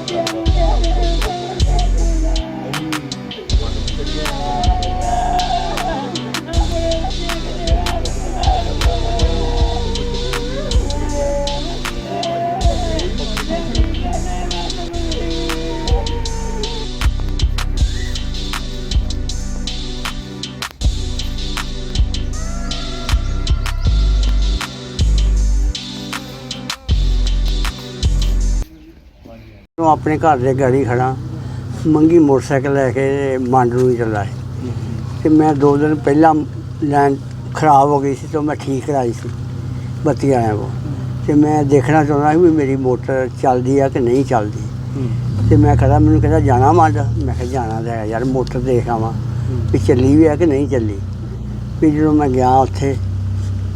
Roger. ਮੈਂ ਆਪਣੇ ਘਰ ਦੇ ਗਾੜੀ ਖੜਾ। ਮੰਗੀ ਮੋਟਰਸਾਈਕਲ ਲੈ ਕੇ ਮੰਡ ਨੂੰ ਹੀ ਚੱਲਾ ਸੀ। ਤੇ ਮੈਂ ਦੋ ਦਿਨ ਪਹਿਲਾਂ ਲਾਈਨ ਖਰਾਬ ਹੋ ਗਈ ਸੀ ਤਾਂ ਮੈਂ ਠੀਕ ਕਰਾਈ ਸੀ। ਬੱਤੀ ਆਇਆ ਕੋ ਤੇ ਮੈਂ ਦੇਖਣਾ ਚਾਹੁੰਦਾ ਸੀ ਵੀ ਮੇਰੀ ਮੋਟਰ ਚੱਲਦੀ ਆ ਕਿ ਨਹੀਂ ਚੱਲਦੀ। ਤੇ ਮੈਂ ਖੜਾ, ਮੈਨੂੰ ਕਹਿੰਦਾ ਜਾਣਾ ਮੰਡ। ਮੈਂ ਕਿਹਾ ਜਾਣਾ ਤਾਂ ਹੈ ਯਾਰ, ਮੋਟਰ ਦੇਖ ਆਵਾਂ ਵੀ ਚੱਲੀ ਵੀ ਆ ਕਿ ਨਹੀਂ ਚੱਲੀ। ਵੀ ਜਦੋਂ ਮੈਂ ਗਿਆ ਉੱਥੇ,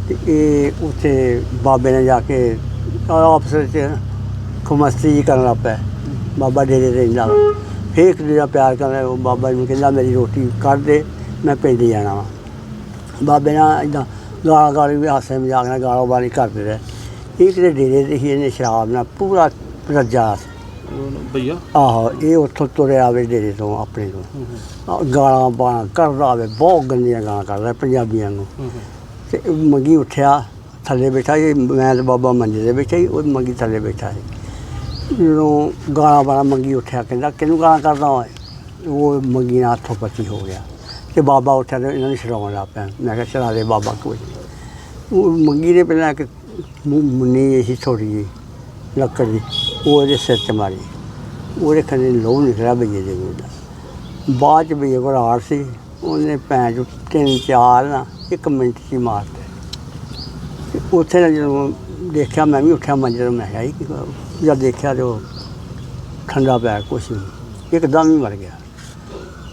ਤੇ ਇਹ ਉੱਥੇ ਬਾਬੇ ਨੇ ਜਾ ਕੇ ਆਪਸ 'ਚ ਖੁਮਸਤੀ ਜਿਹੀ ਕਰਨ ਲੱਗ ਪਿਆ। ਬਾਬਾ ਡੇਰੇ ਰਹਿੰਦਾ ਵਾ ਫੇਰ ਇੱਕ ਦੂਜਾ ਪਿਆਰ ਕਰਨ ਲੱਗੇ। ਉਹ ਬਾਬਾ ਨੂੰ ਕਹਿੰਦਾ ਮੇਰੀ ਰੋਟੀ ਕੱਢ ਦੇ ਮੈਂ ਪਿੰਡ ਜਾਣਾ ਵਾ। ਬਾਬੇ ਨਾਲ ਇਦਾਂ ਗਾਲਾਂ ਗਾਲੀ ਵੀ ਹਾਸੇ ਮਜ਼ਾਕ ਨਾਲ ਗਾਲਾਂ ਵਾਲੀ ਕਰਦੇ ਰਹੇ। ਇਹ ਕਿਤੇ ਡੇਰੇ ਤੇ ਹੀ ਇਹਨੇ ਸ਼ਰਾਬ ਨਾਲ ਪੂਰਾ ਰੱਜਾ। ਭਈਆ? ਆਹੋ ਇਹ ਉੱਥੋਂ ਤੁਰਿਆ ਆਵੇ ਡੇਰੇ ਤੋਂ ਆਪਣੇ ਤੋਂ। ਗਾਲਾਂ ਬਾਲਾਂ ਕਰਦਾ ਆਵੇ ਬਹੁਤ ਗੰਦੀਆਂ ਗਾਲਾਂ ਕਰਦਾ ਪੰਜਾਬੀਆਂ ਨੂੰ। ਤੇ ਮੰਗੀ ਉੱਠਿਆ ਥੱਲੇ ਬੈਠਾ ਸੀ ਮੈਂ ਤੇ ਬਾਬਾ ਮੰਜੇ ਦੇ ਬੈਠਾ ਸੀ ਉਹ ਮੰਗੀ ਥੱਲੇ ਬੈਠਾ ਸੀ। ਜਦੋਂ ਗਾਲਾਂ ਵਾਲਾ ਮੰਗੀ ਉੱਠਿਆ, ਕਹਿੰਦਾ, ਕਿਹਨੂੰ ਗਾਲਾਂ ਕਰਦਾ ਓਏ? ਉਹ ਮੰਗੀ ਨਾਲ ਹੱਥੋਂ ਪੱਚੀ ਹੋ ਗਿਆ। ਤੇ ਬਾਬਾ ਉੱਠਿਆ ਤੇ ਇਹਨਾਂ ਨੂੰ ਛਡਾਉਣ ਲੱਗ ਪਿਆ। ਮੈਂ ਕਿਹਾ, ਛਡਾ ਦੇ ਬਾਬਾ, ਕੋਈ ਉਹ ਮੰਗੀ ਨੇ ਪਹਿਲਾਂ ਇੱਕ ਮੁੰਨੀ ਜਿਹੀ ਛੋਟੀ ਜੀ ਲੱਕੜ ਦੀ, ਉਹ ਉਹਦੇ ਸਿਰ 'ਚ ਮਾਰੀ। ਉਹਦੇ ਖੰਨੇ ਲੋਹ ਨਿਕਲਿਆ ਬਈਏ ਦੇ ਕੋਲ ਬਾਅਦ ਚ ਬਈਏ ਕੋਲ ਆੜ ਸੀ। ਉਹਨੇ ਭੈਣ ਤਿੰਨ ਚਾਰ ਨਾ ਇੱਕ ਮਿੰਟ 'ਚ ਹੀ ਮਾਰਤੇ ਤੇ ਉੱਥੇ ਜਦੋਂ ਦੇਖਿਆ, ਮੈਂ ਵੀ ਉੱਠਿਆ ਮੰਜੇ ਮੈਂ ਕਿਹਾ, ਇਹ ਕੀ ਜਦ ਦੇਖਿਆ ਤੇ ਉਹ ਠੰਡਾ ਪਿਆ, ਕੁਛ ਨਹੀਂ। ਇੱਕਦਮ ਹੀ ਮਰ ਗਿਆ।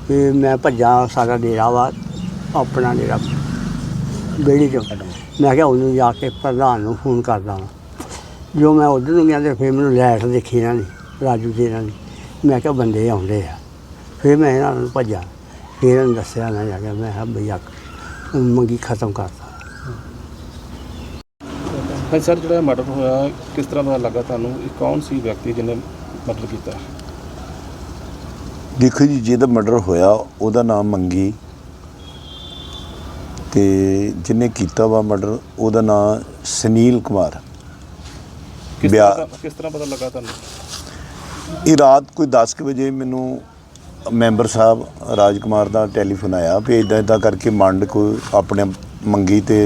ਤੇ ਮੈਂ ਭੱਜਾ ਸਾਡਾ ਡੇਰਾ ਵਾ, ਆਪਣਾ ਡੇਰਾ ਬੇੜੀ ਚੋਂ ਮੈਂ ਕਿਹਾ ਉਹਨੂੰ ਜਾ ਕੇ ਪ੍ਰਧਾਨ ਨੂੰ ਫੋਨ ਕਰਦਾ ਵਾਂ। ਜੋ ਮੈਂ ਉਧਰ ਨੂੰ ਗਿਆ ਤੇ ਫਿਰ ਮੈਨੂੰ ਲੈਟ ਦੇਖੀ ਇਹਨਾਂ ਨੇ, ਰਾਜੂ ਦੇ ਇਹਨਾਂ ਨੇ। ਮੈਂ ਕਿਹਾ ਬੰਦੇ ਆਉਂਦੇ ਆ। ਫਿਰ ਮੈਂ ਇਹਨਾਂ ਨੂੰ ਭੱਜਾ। ਫਿਰ ਇਹਨਾਂ ਨੂੰ ਦੱਸਿਆ ਨਾ ਜਾ ਕੇ ਮੈਂ ਕਿਹਾ ਭਈਆ ਮੰਗੀ ਖਤਮ ਕਰਤਾ। ਹਾਂ ਸਰ ਜਿਹੜਾ ਮਰਡਰ ਹੋਇਆ ਕਿਸ ਤਰ੍ਹਾਂ ਦਾ ਲੱਗਾ ਤੁਹਾਨੂੰ? ਇਹ ਕੌਣ ਸੀ ਵਿਅਕਤੀ ਜਿਹਨੇ ਮਰਡਰ ਕੀਤਾ? ਦੇਖੋ ਜੀ ਜਿਹਦਾ ਮਰਡਰ ਹੋਇਆ ਉਹਦਾ ਨਾਮ ਮੰਗੀ। ਤੇ ਜਿਹਨੇ ਕੀਤਾ ਵਾ ਮਰਡਰ ਉਹਦਾ ਨਾਮ ਸੁਨੀਲ ਕੁਮਾਰ। ਕਿਸ ਤਰ੍ਹਾਂ ਕਿਸ ਤਰ੍ਹਾਂ ਪਤਾ ਲੱਗਾ ਤੁਹਾਨੂੰ? ਇਹ ਰਾਤ ਕੋਈ 10 ਕੁ ਵਜੇ ਮੈਨੂੰ ਮੈਂਬਰ ਸਾਹਿਬ ਰਾਜਕੁਮਾਰ ਦਾ ਟੈਲੀਫੋਨ ਆਇਆ ਵੀ ਇਦਾਂ ਇਦਾਂ ਕਰਕੇ ਮੰਡ ਕੋਈ ਆਪਣੇ ਮੰਗੀ ਤੇ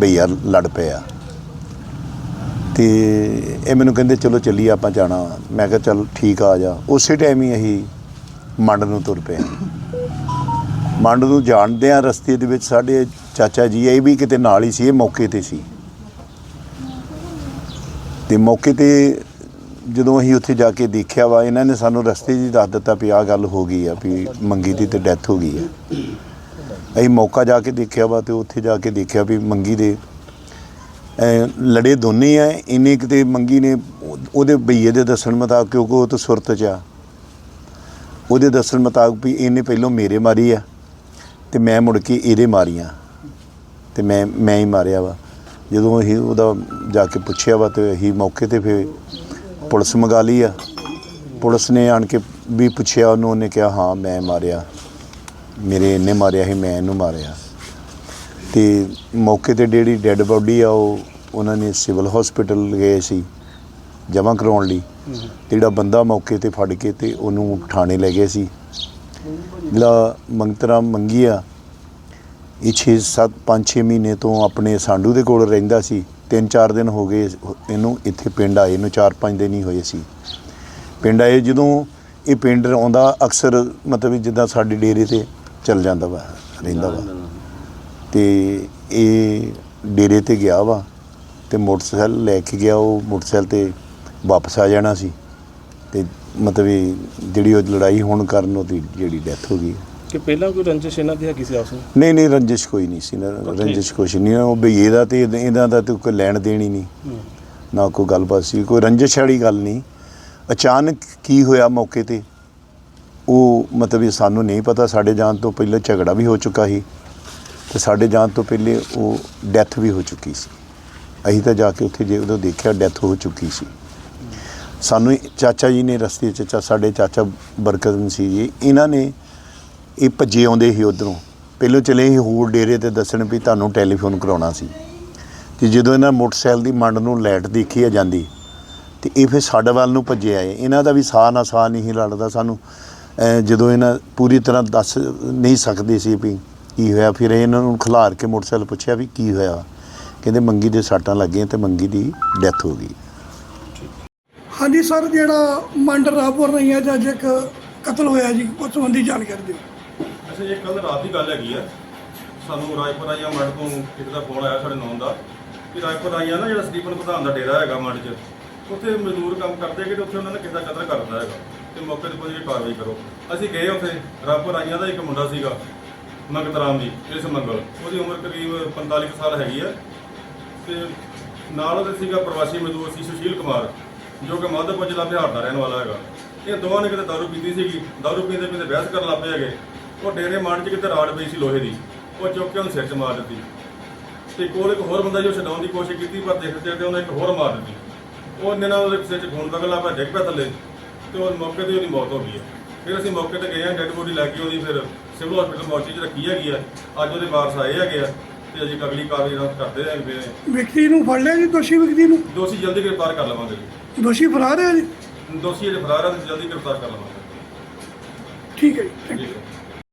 ਭਈਆ ਲੜ ਪਿਆ। ਤੇ ਇਹ ਮੈਨੂੰ ਕਹਿੰਦੇ ਚਲੋ ਚੱਲੀਏ ਆਪਾਂ ਜਾਣਾ ਮੈਂ ਕਿਹਾ ਚੱਲ ਠੀਕ ਆ, ਆ ਜਾ। ਉਸੇ ਟਾਈਮ ਹੀ ਅਸੀਂ ਮੰਡ ਨੂੰ ਤੁਰ ਪਏ ਮੰਡ ਨੂੰ ਜਾਣਦੇ ਆ ਰਸਤੇ ਦੇ ਵਿੱਚ ਸਾਡੇ ਚਾਚਾ ਜੀ ਇਹ ਵੀ ਕਿਤੇ ਨਾਲ ਹੀ ਸੀ ਇਹ ਮੌਕੇ ਤੇ ਸੀ। ਤੇ ਮੌਕੇ ਤੇ ਜਦੋਂ ਅਸੀਂ ਉੱਥੇ ਜਾ ਕੇ ਦੇਖਿਆ ਵਾ ਇਹਨਾਂ ਨੇ ਸਾਨੂੰ ਰਸਤੇ 'ਚ ਹੀ ਦੱਸ ਦਿੱਤਾ ਵੀ ਆਹ ਗੱਲ ਹੋ ਗਈ ਆ ਵੀ ਮੰਗੀ ਦੀ ਤੇ ਡੈਥ ਹੋ ਗਈ ਆ। ਅਸੀਂ ਮੌਕਾ ਜਾ ਕੇ ਦੇਖਿਆ ਵਾ ਤੇ ਉੱਥੇ ਜਾ ਕੇ ਦੇਖਿਆ ਵੀ ਮੰਗੀ ਦੇ ਲੜੇ ਦੋਨੇ ਆ ਇੰਨੇ ਕਿਤੇ ਮੰਗੀ ਨੇ, ਉਹਦੇ ਬਈਏ ਦੇ ਦੱਸਣ ਮੁਤਾਬਕ ਕਿਉਂਕਿ ਉਹ ਤਾਂ ਸੁਰਤ 'ਚ ਆ। ਉਹਦੇ ਦੱਸਣ ਮੁਤਾਬਕ ਵੀ ਇਹਨੇ ਪਹਿਲਾਂ ਮੇਰੇ ਮਾਰੀ ਆ, ਤੇ ਮੈਂ ਮੁੜ ਕੇ ਇਹਦੇ ਮਾਰੀਆਂ। ਤੇ ਮੈਂ ਮੈਂ ਹੀ ਮਾਰਿਆ ਵਾ। ਜਦੋਂ ਅਸੀਂ ਉਹਦਾ ਜਾ ਕੇ ਪੁੱਛਿਆ ਵਾ ਤੇ ਅਸੀਂ ਮੌਕੇ ਤੇ ਫਿਰ ਪੁਲਿਸ ਮੰਗਾ ਲਈ ਆ। ਪੁਲਿਸ ਨੇ ਆਣ ਕੇ ਵੀ ਪੁੱਛਿਆ ਉਹਨੂੰ, ਉਹਨੇ ਕਿਹਾ, ਹਾਂ, ਮੈਂ ਮਾਰਿਆ। ਮੇਰੇ ਇਹਨੇ ਮਾਰਿਆ ਸੀ, ਮੈਂ ਇਹਨੂੰ ਮਾਰਿਆ। ਤੇ ਮੌਕੇ ਤੇ ਜਿਹੜੀ ਡੈੱਡ ਬੋਡੀ ਆ ਉਹ ਉਹਨਾਂ ਨੇ ਸਿਵਲ ਹਸਪੀਟਲ ਗਏ ਸੀ, ਜਮ੍ਹਾਂ ਕਰਾਉਣ ਲਈ। ਜਿਹੜਾ ਬੰਦਾ ਮੌਕੇ ਤੇ ਫੜ ਕੇ ਤੇ ਉਹਨੂੰ ਥਾਣੇ ਲੈ ਗਏ ਸੀ। ਜਿਹੜਾ ਮੰਗਤਰਾ ਮੰਗੀ ਆ, ਇਹ 6 7 5 6 ਮਹੀਨੇ ਤੋਂ ਆਪਣੇ ਸਾਂਡੂ ਦੇ ਕੋਲ ਰਹਿੰਦਾ ਸੀ। ਤਿੰਨ ਚਾਰ ਦਿਨ ਹੋ ਗਏ ਇਹਨੂੰ ਇੱਥੇ ਪਿੰਡ ਆਏ ਨੂੰ 4-5 ਦਿਨ ਹੀ ਹੋਏ ਸੀ। ਪਿੰਡ ਆਏ ਜਦੋਂ ਇਹ ਪਿੰਡ ਆਉਂਦਾ, ਅਕਸਰ ਮਤਲਬ ਜਿੱਦਾਂ ਸਾਡੇ ਡੇਰੇ ਤੇ ਚੱਲ ਜਾਂਦਾ ਵਾ, ਰਹਿੰਦਾ ਵਾ। ਤੇ ਇਹ ਡੇਰੇ ਤੇ ਗਿਆ ਵਾ ਤੇ ਮੋਟਰਸਾਈਕਲ ਲੈ ਕੇ ਗਿਆ ਉਹ ਮੋਟਰਸਾਈਕਲ ਤੇ ਵਾਪਸ ਆ ਜਾਣਾ ਸੀ। ਤੇ ਮਤਲਬ ਵੀ ਜਿਹੜੀ ਉਹ ਲੜਾਈ ਹੋਣ ਕਾਰਨ ਉਹਦੀ ਜਿਹੜੀ ਡੈਥ ਹੋ ਗਈ। ਕਿ ਪਹਿਲਾਂ ਕੋਈ ਰੰਜਿਸ਼ ਇਹਨਾਂ ਦੀ ਹੈਗੀ ਸੀ ਆਪਸ ਵਿੱਚ? ਨਹੀਂ ਨਹੀਂ ਰੰਜਿਸ਼ ਕੋਈ ਨਹੀਂ ਸੀ ਨਾ, ਰੰਜਿਸ਼ ਕੁਛ ਨਹੀਂ ਉਹ ਵੀ ਇਹਦਾ ਤੇ ਇਹਦਾ- ਇਹਦਾ ਦਾ ਤੇ ਕੋਈ ਲੈਣ ਦੇਣ ਹੀ ਨਹੀਂ। ਨਾ ਕੋਈ ਗੱਲਬਾਤ ਸੀ ਕੋਈ ਰੰਜਿਸ਼ ਵਾਲੀ ਗੱਲ ਨਹੀਂ। ਅਚਾਨਕ ਕੀ ਹੋਇਆ ਮੌਕੇ ਤੇ? ਉਹ ਮਤਲਬ ਇਹ ਸਾਨੂੰ ਨਹੀਂ ਪਤਾ ਸਾਡੇ ਜਾਣ ਤੋਂ ਪਹਿਲਾਂ ਝਗੜਾ ਵੀ ਹੋ ਚੁੱਕਾ ਸੀ। ਤੇ ਸਾਡੇ ਜਾਣ ਤੋਂ ਪਹਿਲੇ ਉਹ ਡੈਥ ਵੀ ਹੋ ਚੁੱਕੀ ਸੀ। ਅਸੀਂ ਤਾਂ ਜਾ ਕੇ ਉੱਥੇ ਜੇ ਉਦੋਂ ਦੇਖਿਆ, ਡੈਥ ਹੋ ਚੁੱਕੀ ਸੀ। ਸਾਨੂੰ ਚਾਚਾ ਜੀ ਨੇ ਰਸਤੇ 'ਚ ਚਾ- ਸਾਡੇ ਚਾਚਾ ਬਰਕਤ ਸੀ ਜੀ, ਇਹਨਾਂ ਨੇ ਇਹ ਭੱਜੇ ਆਉਂਦੇ ਸੀ ਉਧਰੋਂ। ਪਹਿਲੋਂ ਚਲੇ ਸੀ ਹੋਰ ਡੇਰੇ ਤੇ ਦੱਸਣ ਵੀ ਤੁਹਾਨੂੰ ਟੈਲੀਫੋਨ ਕਰਾਉਣਾ ਸੀ। ਤੇ ਜਦੋਂ ਇਹਨਾਂ ਮੋਟਰਸਾਈਕਲ ਦੀ ਮੰਡ ਨੂੰ ਲਾਈਟ ਦੇਖੀ ਆ ਜਾਂਦੀ, ਤੇ ਇਹ ਫਿਰ ਸਾਡੇ ਵੱਲ ਨੂੰ ਭੱਜੇ ਆਏ। ਇਹਨਾਂ ਦਾ ਵੀ ਸਾਹ ਨਾ ਸਾਹ ਨਹੀਂ ਲੜਦਾ ਸਾਨੂੰ। ਜਦੋਂ ਇਹਨਾਂ ਪੂਰੀ ਤਰ੍ਹਾਂ ਦੱਸ ਨਹੀਂ ਸਕਦੇ ਸੀ ਵੀ ਕੀ ਹੋਇਆ? ਫਿਰ ਇਹਨਾਂ ਨੂੰ ਖਿਲਾਰ ਕੇ ਮੋਟਰਸਾਈਕਲ ਪੁੱਛਿਆ ਵੀ ਕੀ ਹੋਇਆ? ਕਹਿੰਦੇ ਮੰਗੀ ਦੇ ਸੱਟਾਂ ਲੱਗੀਆਂ ਤੇ ਮੰਗੀ ਦੀ ਡੈਥ ਹੋ ਗਈ। ਹਾਂਜੀ ਸਰ ਜਿਹੜਾ ਮੰਡ ਰਾਪੁਰ ਰਹੀਆਂ ਜਾਂ ਅੱਜ ਇੱਕ ਕਤਲ ਹੋਇਆ ਜੀ ਉਸ ਸੰਬੰਧੀ ਜਾਣਕਾਰੀ ਦਿਓ। ਅੱਛਾ ਇਹ ਕੱਲ ਰਾਤ ਦੀ ਗੱਲ ਹੈਗੀ ਆ। ਸਾਨੂੰ ਰਾਜਪੁਰ ਆਈਆਂ ਮੱਠ ਤੋਂ ਇੱਕ ਦਾ ਫੋਨ ਆਇਆ ਸਾਡੇ ਨੌਨ ਦਾ। ਕਿ ਰਾਜਪੁਰ ਆਈਆਂ ਨਾ ਜਿਹੜਾ ਸਟੀਫਨ ਪ੍ਰਧਾਨ ਦਾ ਡੇਰਾ ਹੈਗਾ ਮੱਠ 'ਚ ਉੱਥੇ ਮਜ਼ਦੂਰ ਕੰਮ ਕਰਦੇ ਕਿ ਉੱਥੇ ਉਹਨਾਂ ਨੇ ਕਿਸੇ ਦਾ ਕਤਲ ਕਰ ਦਿੱਤਾ ਹੈਗਾ। ਤੇ ਮੌਕੇ ਤੇ ਪਹੁੰਚ ਕੇ ਕਾਰਵਾਈ ਕਰੋ। ਅਸੀਂ ਗਏ ਉੱਥੇ ਰਾਜਪੁਰ ਆਈਆਂ ਦਾ ਇੱਕ ਮੁੰਡਾ ਸੀਗਾ। ਮੰਗਤ ਰਾਮ ਜੀ ਇਸ ਮੰਗਲ ਉਹਦੀ ਉਮਰ ਕਰੀਬ 45 ਕੁ ਸਾਲ ਹੈਗੀ ਆ। ਤੇ ਨਾਲ ਉਹਦੇ ਸੀਗਾ ਪ੍ਰਵਾਸੀ ਮਜ਼ਦੂਰ ਸੀ ਸੁਸ਼ੀਲ ਕੁਮਾਰ, ਜੋ ਕਿ ਮਾਧੋਪੁਰ ਜ਼ਿਲ੍ਹਾ ਬਿਹਾਰ ਦਾ ਰਹਿਣ ਵਾਲਾ ਹੈਗਾ। ਇਹ ਦੋਵਾਂ ਨੇ ਕਿਤੇ ਦਾਰੂ ਪੀਤੀ ਸੀਗੀ, ਦਾਰੂ ਪੀਂਦੇ ਪੀਂਦੇ ਬਹਿਸ ਕਰਨ ਲੱਗ ਪਏ ਹੈਗੇ। ਉਹ ਡੇਰੇ ਮਾਰਨ 'ਚ ਕਿਤੇ ਰਾੜ ਪਈ ਸੀ ਲੋਹੇ ਦੀ। ਉਹ ਚੁੱਕ ਕੇ ਉਹਨੂੰ ਸਿਰ 'ਚ ਮਾਰ ਦਿੱਤੀ। ਤੇ ਕੋਲ ਇੱਕ ਹੋਰ ਬੰਦਾ ਜੋ ਛਡਾਉਣ ਦੀ ਕੋਸ਼ਿਸ਼ ਕੀਤੀ, ਪਰ ਦੇਖਦੇ ਦੇਖਦੇ ਉਹਨੇ ਇੱਕ ਹੋਰ ਮਾਰ ਦਿੱਤੀ। ਉਹਨੇ ਨਾਲ ਉਹਦੇ ਸਿਰ 'ਚ ਖੂਨ ਵਗਲਾ ਪਿਆ, ਡਿੱਗ ਪਿਆ ਥੱਲੇ। ਤੇ ਉਹ ਮੌਕੇ ਤੇ ਉਹਦੀ ਮੌਤ ਹੋ ਗਈ ਹੈ। ਫਿਰ ਅਸੀਂ ਮੌਕੇ ਤੇ ਗਏ ਆ ਡੈੱਡ ਬੋਡੀ ਲੈ ਕੇ ਉਹਦੀ ਫਿਰ ਸਿਵਲ ਹਸਪੀਟਲ ਮੌਚੀ 'ਚ ਰੱਖੀ ਹੈਗੀ ਆ। ਅੱਜ ਉਹਦੇ ਵਾਰਸ ਆਏ ਹੈਗੇ ਆ ਤੇ ਅਜੇ ਅਗਲੀ ਕਾਰਵਾਈ ਨਾਲ ਕਰਦੇ ਹੈਗੇ ਨੇ ਵਿਅਕਤੀ ਨੂੰ ਫੜ ਲਿਆ ਜੀ ਦੋਸ਼ੀ ਵਿਅਕਤੀ ਨੂੰ? ਦੋਸ਼ੀ ਜਲਦੀ ਗ੍ਰਿਫਤਾਰ ਕਰ ਲਵਾਂਗੇ ਜੀ। ਦੋਸ਼ੀ ਫਰਾਰ ਹੈ ਜੀ? ਦੋਸ਼ੀ ਜਿਹੜੇ ਫਰਾਰ ਆ ਤੇ ਜਲਦੀ ਗ੍ਰਿਫਤਾਰ ਕਰ ਲਵਾਂਗੇ। ਠੀਕ ਹੈ ਜੀ ਠੀਕ ਹੈ।